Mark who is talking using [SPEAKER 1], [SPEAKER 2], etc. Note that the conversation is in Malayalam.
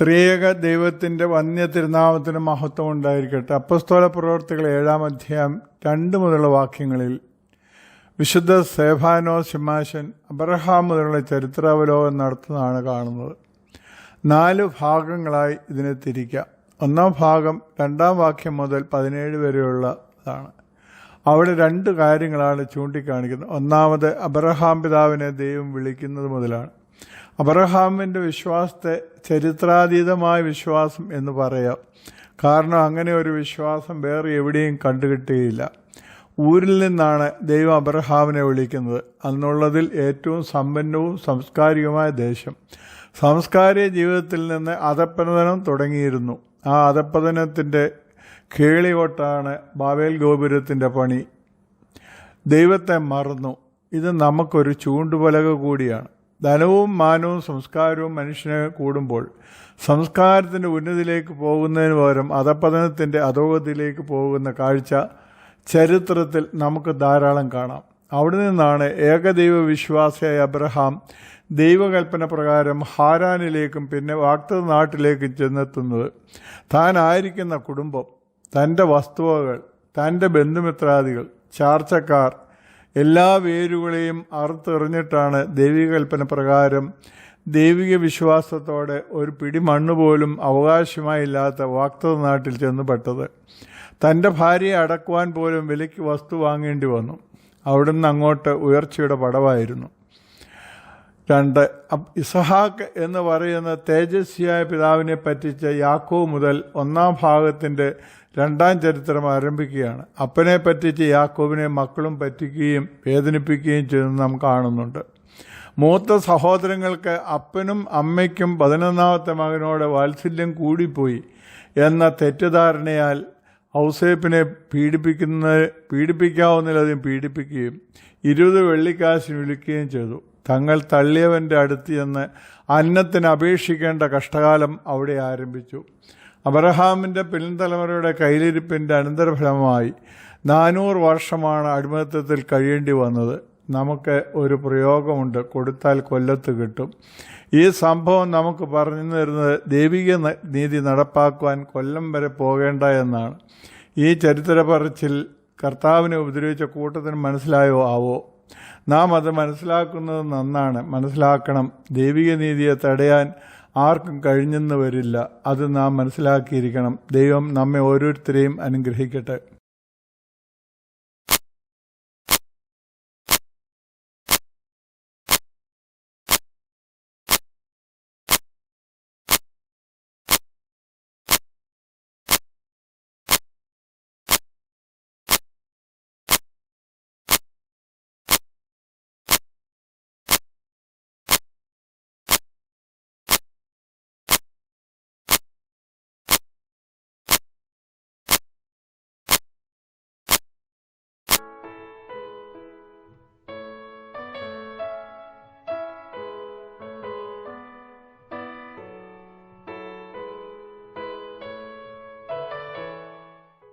[SPEAKER 1] ത്രിയേക ദൈവത്തിന്റെ വന്യ തിരുനാമത്തിന് മഹത്വം ഉണ്ടായിരിക്കട്ടെ. അപ്പസ്തോല പ്രവർത്തികൾ ഏഴാം അധ്യായം രണ്ട് മുതലുള്ള വാക്യങ്ങളിൽ വിശുദ്ധ സേഫാനോ സിമാശൻ അബ്രഹാം മുതലുള്ള ചരിത്രാവലോകനം നടത്തുന്നതാണ് കാണുന്നത്. നാല് ഭാഗങ്ങളായി ഇതിനെ തിരിക്കാം ഒന്നാം ഭാഗം രണ്ടാം വാക്യം മുതൽ പതിനേഴ് വരെയുള്ളതാണ് അവിടെ രണ്ട് കാര്യങ്ങളാണ് ചൂണ്ടിക്കാണിക്കുന്നത്. ഒന്നാമത് അബ്രഹാം പിതാവിനെ ദൈവം വിളിക്കുന്നത് മുതലാണ്. അബ്രഹാമിന്റെ വിശ്വാസത്തെ ചരിത്രാതീതമായ വിശ്വാസം എന്ന് പറയാം. കാരണം അങ്ങനെ ഒരു വിശ്വാസം വേറെ എവിടെയും കണ്ടുകിട്ടുകയില്ല ഊരിൽ നിന്നാണ് ദൈവം അബ്രഹാമിനെ വിളിക്കുന്നത്. അന്നുള്ളതിൽ ഏറ്റവും സമ്പന്നവും സംസ്കാരികമായ ദേശം. സാംസ്കാരിക ജീവിതത്തിൽ നിന്ന് അധപ്പതനം തുടങ്ങിയിരുന്നു. ആ അധപ്പതനത്തിന്റെ കേളികൊട്ടാണ് ബാവേൽ ഗോപുരത്തിന്റെ പണി. ദൈവത്തെ മറന്നു. ഇത് നമുക്കൊരു ചൂണ്ടുപലക കൂടിയാണ്. ധനവും മാനവും സംസ്കാരവും മനുഷ്യന് കൂടുമ്പോൾ സംസ്കാരത്തിന്റെ ഉന്നതിയിലേക്ക് പോകുന്നതിന് പകരം അധപതനത്തിന്റെ അധോഗതിയിലേക്ക് പോകുന്ന കാഴ്ച ചരിത്രത്തിൽ നമുക്ക് ധാരാളം കാണാം. അവിടെ നിന്നാണ് ഏകദൈവ വിശ്വാസിയായ അബ്രഹാം ദൈവകൽപ്പന പ്രകാരം ഹാരാനിലേക്കും പിന്നെ വാക്ത നാട്ടിലേക്കും ചെന്നെത്തുന്നത്. താൻ ആയിരിക്കുന്ന കുടുംബം തന്റെ വസ്തുവകൾ തന്റെ ബന്ധുമിത്രാദികൾ ചാർച്ചക്കാർ എല്ലാ വേരുകളെയും അറുത്തെറിഞ്ഞിട്ടാണ് ദൈവികൽപ്പന പ്രകാരം ദൈവിക വിശ്വാസത്തോടെ ഒരു പിടി മണ്ണ് പോലും അവകാശമായില്ലാത്ത വാക്തത നാട്ടിൽ ചെന്നുപെട്ടത്. തന്റെ ഭാര്യയെ അടക്കുവാൻ പോലും വിലയ്ക്ക് വസ്തു വാങ്ങേണ്ടി വന്നു. അവിടുന്ന് അങ്ങോട്ട് ഉയർച്ചയുടെ പടവായിരുന്നു. രണ്ട് ഇസഹാക്ക് എന്ന് പറയുന്ന തേജസ്വിയായ പിതാവിനെ പറ്റിച്ച യാക്കോ മുതൽ ഒന്നാം ഭാഗത്തിന്റെ രണ്ടാം ചരിത്രം ആരംഭിക്കുകയാണ്. അപ്പനെ പറ്റിച്ച് യാക്കോബിനെ മക്കളും പറ്റിക്കുകയും വേദനിപ്പിക്കുകയും ചെയ്യുന്നത് നാം കാണുന്നുണ്ട്. മൂത്ത സഹോദരങ്ങൾക്ക് അപ്പനും അമ്മയ്ക്കും പതിനൊന്നാമത്തെ മകനോട് വാത്സല്യം കൂടിപ്പോയി എന്ന തെറ്റിദ്ധാരണയാൽ ഔസേപ്പിനെ പീഡിപ്പിക്കുന്ന പീഡിപ്പിക്കാവുന്നതിലധികം പീഡിപ്പിക്കുകയും ഇരുപത് വെള്ളിക്കാശിന് വിളിക്കുകയും ചെയ്തു. തങ്ങൾ തള്ളിയവന്റെ അടുത്ത് ചെന്ന് അന്നത്തിന് അപേക്ഷിക്കേണ്ട കഷ്ടകാലം അവിടെ ആരംഭിച്ചു. അബ്രഹാമിന്റെ പിൻതലമുറയുടെ കയ്യിലിരിപ്പിന്റെ അനന്തരഫലമായി നാനൂറ് വർഷമാണ് അടിമത്തത്തിൽ കഴിയേണ്ടി വന്നത്. നമുക്ക് ഒരു പ്രയോഗമുണ്ട്. കൊടുത്താൽ കൊല്ലത്ത് കിട്ടും. ഈ സംഭവം നമുക്ക് പറഞ്ഞു തരുന്നത് ദൈവിക നീതി നടപ്പാക്കുവാൻ കൊല്ലം വരെ പോകേണ്ട എന്നാണ്. ഈ ചരിത്ര പറച്ചിൽ കർത്താവിനെ ഉപദ്രവിച്ച കൂട്ടത്തിന് മനസ്സിലായോ? ആവോ? നാം അത് മനസ്സിലാക്കുന്നത് നന്നാണ്. മനസ്സിലാക്കണം. ദൈവിക നീതിയെ തടയാൻ ആർക്കും കഴിഞ്ഞെന്ന് വരില്ല. അത് നാം മനസ്സിലാക്കിയിരിക്കണം. ദൈവം നമ്മെ ഓരോരുത്തരെയും അനുഗ്രഹിക്കട്ടെ.